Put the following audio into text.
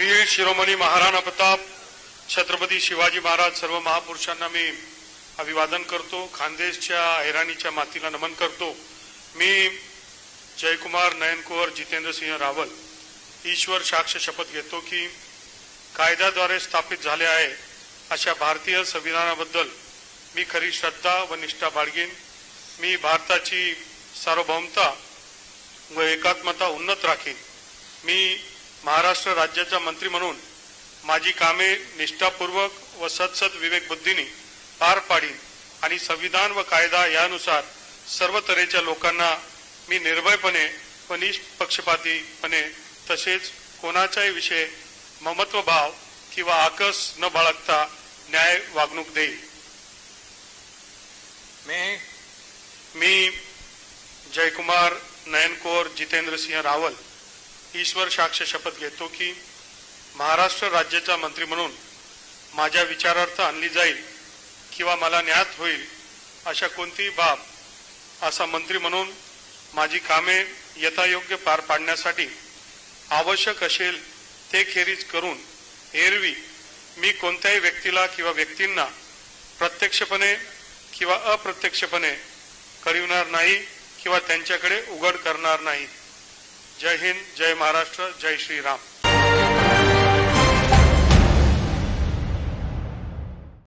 शिरोमणी महाराणा प्रताप छत्रपती शिवाजी महाराज सर्व महापुरुषांना मी अभिवादन करतो. खानदेशच्या हैराणीच्या मातीला नमन करतो. मी जयकुमार नयनकुवर जितेंद्रसिंह रावल ईश्वर साक्ष शपथ घेतो की कायद्याद्वारे स्थापित झाले आहे अशा भारतीय संविधानाबद्दल मी खरी श्रद्धा व निष्ठा बाळगीन. मी भारताची सार्वभौमता व एकात्मता उन्नत राखीन. मी महाराष्ट्र राज्याचा मंत्री म्हणून माझी कामे निष्ठापूर्वक व सत्सद विवेक बुद्धीने पार पाडीन आणि संविधान व कायदा यानुसार सर्व तऱ्हेच्या लोकांना मी निर्भयपणे व निष्पक्षपातीपणे तसेच कोणाचाही विषय ममत्व भाव किंवा आकस न बाळगता न्याय वागणूक देईल मी मी जयकुमार नयनकोर जितेंद्रसिंह रावल ईश्वर साक्ष शपथ घेतो की महाराष्ट्र राज्याचा मंत्री म्हणून माझ्या विचारार्थ आणली जाईल किंवा मला ज्ञात होईल अशा कोणतीही बाब असा मंत्री म्हणून माझी कामे यथायोग्य पार पाडण्यासाठी आवश्यक असेल ते खेरीज करून एरवी मी कोणत्याही व्यक्तीला किंवा व्यक्तींना प्रत्यक्षपणे किंवा अप्रत्यक्षपणे कळविणार नाही किंवा त्यांच्याकडे उघड करणार नाही. जय हिंद जय महाराष्ट्र जय श्रीराम.